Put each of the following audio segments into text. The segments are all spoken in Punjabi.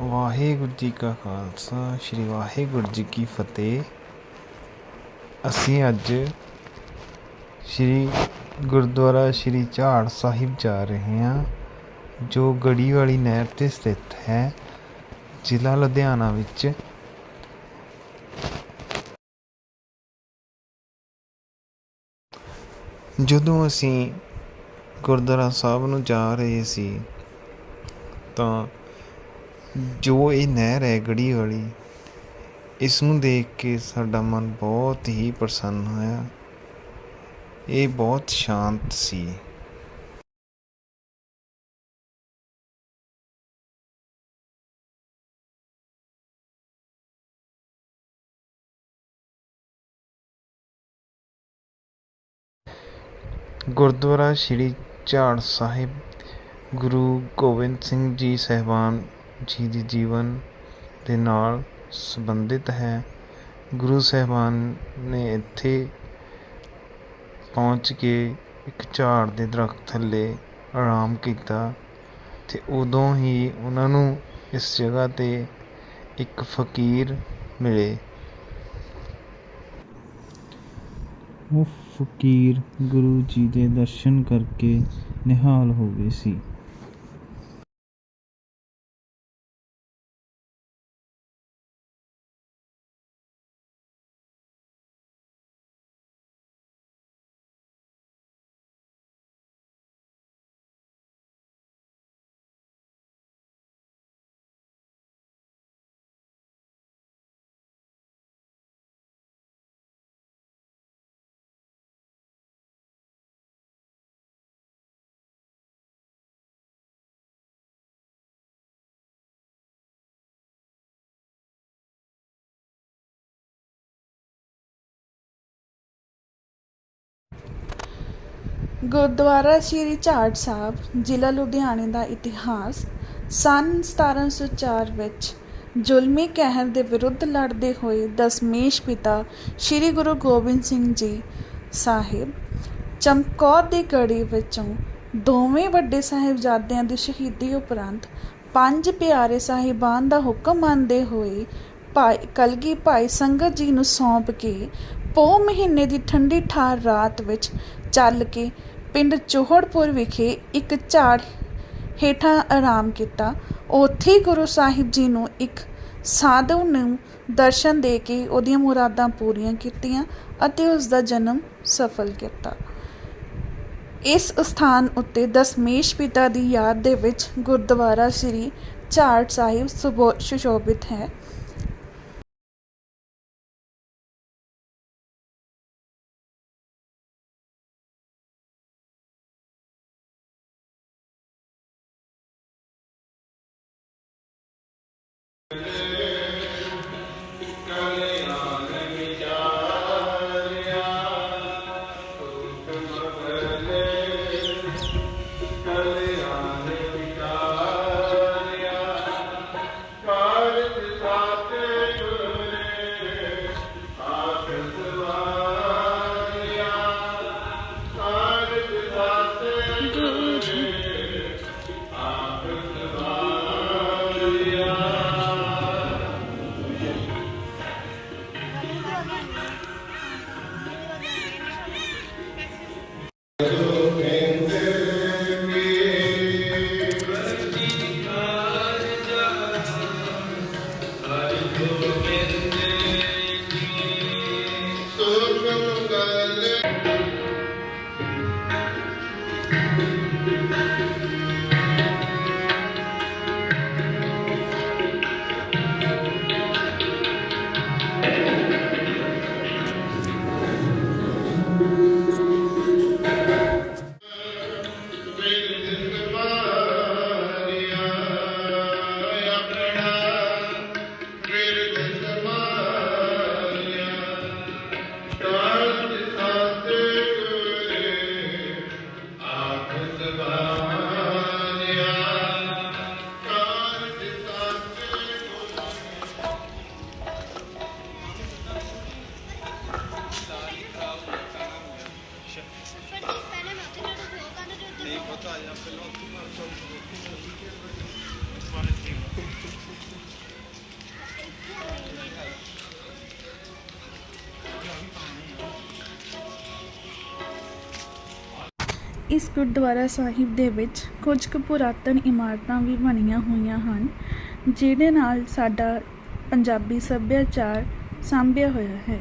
ਵਾਹਿਗੁਰੂ ਜੀ ਕਾ ਖਾਲਸਾ, ਸ੍ਰੀ ਵਾਹਿਗੁਰੂ ਜੀ ਕੀ ਫਤਿਹ। ਅਸੀਂ ਅੱਜ ਸ੍ਰੀ ਗੁਰਦੁਆਰਾ ਸ੍ਰੀ ਝਾੜ ਸਾਹਿਬ ਜਾ ਰਹੇ ਹਾਂ, ਜੋ ਗੜੀ ਵਾਲੀ ਨਹਿਰ 'ਤੇ ਸਥਿਤ ਹੈ, ਜ਼ਿਲ੍ਹਾ ਲੁਧਿਆਣਾ ਵਿੱਚ। ਜਦੋਂ ਅਸੀਂ ਗੁਰਦੁਆਰਾ ਸਾਹਿਬ ਨੂੰ ਜਾ ਰਹੇ ਸੀ, ਤਾਂ ਜੋ ਇਹ ਨਹਿਰ ਹੈ ਗੜੀ ਵਾਲੀ, ਇਸ ਨੂੰ ਦੇਖ ਕੇ ਸਾਡਾ ਮਨ ਬਹੁਤ ਹੀ ਪ੍ਰਸੰਨ ਹੋਇਆ। ਇਹ ਬਹੁਤ ਸ਼ਾਂਤ ਸੀ। ਗੁਰਦੁਆਰਾ ਸ੍ਰੀ ਝਾੜ ਸਾਹਿਬ, ਗੁਰੂ ਗੋਬਿੰਦ ਸਿੰਘ ਜੀ ਸਹਿਬਾਨ ਜੀ ਦੇ ਜੀਵਨ ਦੇ ਨਾਲ ਸੰਬੰਧਿਤ ਹੈ। ਗੁਰੂ ਸਾਹਿਬਾਨ ਨੇ ਇੱਥੇ ਪਹੁੰਚ ਕੇ ਇੱਕ ਝਾੜ ਦੇ ਦਰਖਤ ਥੱਲੇ ਆਰਾਮ ਕੀਤਾ ਤੇ ਉਦੋਂ ਹੀ ਉਹਨਾਂ ਨੂੰ ਇਸ ਜਗ੍ਹਾ 'ਤੇ ਇੱਕ ਫਕੀਰ ਮਿਲੇ। ਉਹ ਫਕੀਰ ਗੁਰੂ ਜੀ ਦੇ ਦਰਸ਼ਨ ਕਰਕੇ ਨਿਹਾਲ ਹੋ ਗਏ ਸੀ। ਗੁਰਦੁਆਰਾ ਸ੍ਰੀ ਝਾੜ ਸਾਹਿਬ, ਜ਼ਿਲ੍ਹਾ ਲੁਧਿਆਣੇ ਦਾ ਇਤਿਹਾਸ, ਸੰਨ 1704 ਵਿੱਚ ਜ਼ੁਲਮੀ ਕਹਿਰ ਦੇ ਵਿਰੁੱਧ ਲੜਦੇ ਹੋਏ ਦਸਮੇਸ਼ ਪਿਤਾ ਸ੍ਰੀ ਗੁਰੂ ਗੋਬਿੰਦ ਸਿੰਘ ਜੀ ਸਾਹਿਬ ਚਮਕੌਰ ਦੀ ਗੜੀ ਵਿੱਚੋਂ ਦੋਵੇਂ ਵੱਡੇ ਸਾਹਿਬਜ਼ਾਦਿਆਂ ਦੀ ਸ਼ਹੀਦੀ ਉਪਰੰਤ ਪੰਜ ਪਿਆਰੇ ਸਾਹਿਬਾਨ ਦਾ ਹੁਕਮ ਮੰਨਦੇ ਹੋਏ ਭਾਈ ਕਲਗੀ ਭਾਈ ਸੰਗਤ ਜੀ ਨੂੰ ਸੌਂਪ ਕੇ ਪੋ ਮਹੀਨੇ ਦੀ ਠੰਡੀ ਠਾਰ ਰਾਤ ਵਿੱਚ ਚੱਲ ਕੇ ਪਿੰਡ ਚੋਹੜਪੁਰ ਵਿਖੇ ਇੱਕ ਝਾੜ ਹੇਠਾਂ ਆਰਾਮ ਕੀਤਾ। ਉੱਥੇ ਗੁਰੂ ਸਾਹਿਬ ਜੀ ਨੂੰ ਇੱਕ ਸਾਧੂ ਨੂੰ ਦਰਸ਼ਨ ਦੇ ਕੇ ਉਹਦੀਆਂ ਮੁਰਾਦਾਂ ਪੂਰੀਆਂ ਕੀਤੀਆਂ ਅਤੇ ਉਸ ਦਾ ਜਨਮ ਸਫਲ ਕੀਤਾ। ਇਸ ਸਥਾਨ ਉੱਤੇ ਦਸਮੇਸ਼ ਪਿਤਾ ਦੀ ਯਾਦ ਦੇ ਵਿੱਚ ਗੁਰਦੁਆਰਾ ਸ੍ਰੀ ਝਾੜ ਸਾਹਿਬ ਸੁਬੋ- ਸੁਸ਼ੋਭਿਤ ਹੈ। Yeah. ਇਸ ਗੁਰਦੁਆਰਾ ਸਾਹਿਬ ਦੇ ਵਿੱਚ ਕੁਝ ਕੁ ਪੁਰਾਤਨ ਇਮਾਰਤਾਂ ਵੀ ਬਣੀਆਂ ਹੋਈਆਂ ਹਨ, ਜਿਹਦੇ ਨਾਲ ਸਾਡਾ ਪੰਜਾਬੀ ਸੱਭਿਆਚਾਰ ਸਾਂਭਿਆ ਹੋਇਆ ਹੈ।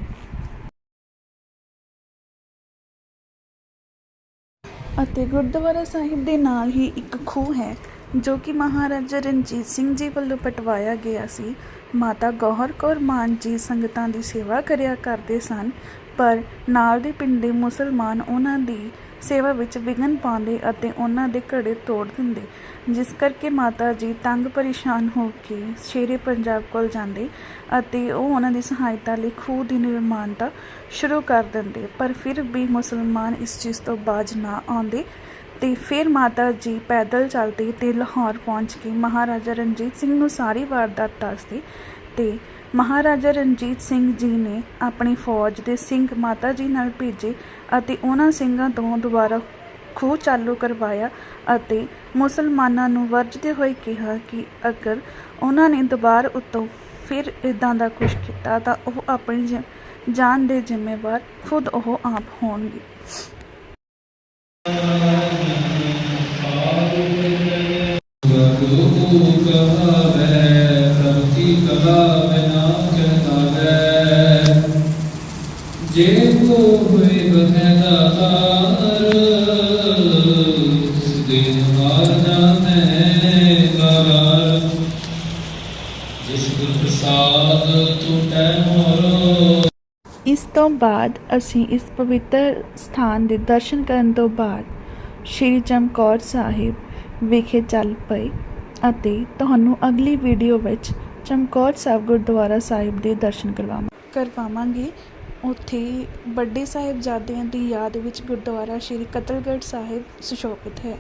ਅਤੇ ਗੁਰਦੁਆਰਾ ਸਾਹਿਬ ਦੇ ਨਾਲ ਹੀ ਇੱਕ ਖੂਹ ਹੈ, ਜੋ ਕਿ ਮਹਾਰਾਜਾ ਰਣਜੀਤ ਸਿੰਘ ਜੀ ਵੱਲੋਂ ਪਟਵਾਇਆ ਗਿਆ ਸੀ। ਮਾਤਾ ਗੌਹਰ ਕੌਰ ਮਾਨ ਜੀ ਸੰਗਤਾਂ ਦੀ ਸੇਵਾ ਕਰਿਆ ਕਰਦੇ ਸਨ, ਪਰ ਨਾਲ ਦੇ ਪਿੰਡ ਦੇ ਮੁਸਲਮਾਨ ਉਹਨਾਂ ਦੀ ਸੇਵਾ ਵਿੱਚ ਵਿਘਨ ਪਾਉਂਦੇ ਅਤੇ ਉਹਨਾਂ ਦੇ ਘੜੇ ਤੋੜ ਦਿੰਦੇ। ਜਿਸ ਕਰਕੇ ਮਾਤਾ ਜੀ ਤੰਗ ਪਰੇਸ਼ਾਨ ਹੋ ਕੇ ਸ਼ੇਰੇ ਪੰਜਾਬ ਕੋਲ ਜਾਂਦੇ ਅਤੇ ਉਹ ਉਹਨਾਂ ਦੀ ਸਹਾਇਤਾ ਲਈ ਖੂਹ ਦੀ ਨਿਰਮਾਣਤਾ ਸ਼ੁਰੂ ਕਰ ਦਿੰਦੇ। ਪਰ ਫਿਰ ਵੀ ਮੁਸਲਮਾਨ ਇਸ ਚੀਜ਼ ਤੋਂ ਬਾਜ ਨਾ ਆਉਂਦੇ ਤੇ ਫਿਰ ਮਾਤਾ ਜੀ ਪੈਦਲ ਚੱਲਦੇ ਤੇ ਲਾਹੌਰ ਪਹੁੰਚ ਕੇ ਮਹਾਰਾਜਾ ਰਣਜੀਤ ਸਿੰਘ ਨੂੰ ਸਾਰੀ ਵਾਰਦਾਤ ਦੱਸਦੇ ਤੇ ਮਹਾਰਾਜਾ ਰਣਜੀਤ ਸਿੰਘ ਜੀ ਨੇ ਆਪਣੀ ਫੌਜ ਦੇ ਸਿੰਘ ਮਾਤਾ ਜੀ ਨਾਲ ਭੇਜੇ ਅਤੇ ਉਹਨਾਂ ਸਿੰਘਾਂ ਤੋਂ ਦੁਬਾਰਾ ਖੂਹ ਚਾਲੂ ਕਰਵਾਇਆ ਅਤੇ ਮੁਸਲਮਾਨਾਂ ਨੂੰ ਵਰਜਦੇ ਹੋਏ ਕਿਹਾ ਕਿ ਅਗਰ ਉਹਨਾਂ ਨੇ ਦੁਬਾਰਾ ਉੱਤੋਂ ਫਿਰ ਇਦਾਂ ਦਾ ਕੁਝ ਕੀਤਾ ਤਾਂ ਉਹ ਆਪਣੀ ਜਾਨ ਦੇ ਜ਼ਿੰਮੇਵਾਰ ਖੁਦ ਉਹ ਆਪ ਹੋਣਗੇ। ਕਹਾ ਬਿਨਾ ਕਹਿਤਾਵੈ ਜੇ ਕੋ ਹੋਏ ਬਹਿ ਦਾਤਾਰ ਤਿਸ ਦਿਨ ਮਾਰ ਕਰਾਰ। ਜਿਸ ਗੁਰ ਪ੍ਰਸਾਦ ਟੂਟੈ ਮੋਰੋ। ਇਸ ਤੋਂ ਬਾਅਦ ਅਸੀਂ ਇਸ ਪਵਿੱਤਰ ਸਥਾਨ ਦੇ ਦਰਸ਼ਨ ਕਰਨ ਤੋਂ ਬਾਅਦ ਸ਼੍ਰੀ ਚਮਕੌਰ ਸਾਹਿਬ ਵਿਖੇ ਚੱਲ ਪਏ ਅਤੇ ਤੁਹਾਨੂੰ ਅਗਲੀ ਵੀਡੀਓ ਵਿੱਚ ਚਮਕੌਰ ਸਾਹਿਬ ਗੁਰਦੁਆਰਾ ਸਾਹਿਬ ਦੇ ਦਰਸ਼ਨ ਕਰਵਾਵਾਂ ਕਰਵਾਵਾਂਗੇ। ਉੱਥੇ ਵੱਡੇ ਸਾਹਿਬਜ਼ਾਦਿਆਂ ਦੀ ਯਾਦ ਵਿੱਚ ਗੁਰਦੁਆਰਾ ਸ਼੍ਰੀ ਕਤਲਗੜ੍ਹ ਸਾਹਿਬ ਸੁਸ਼ੋਭਿਤ ਹੈ।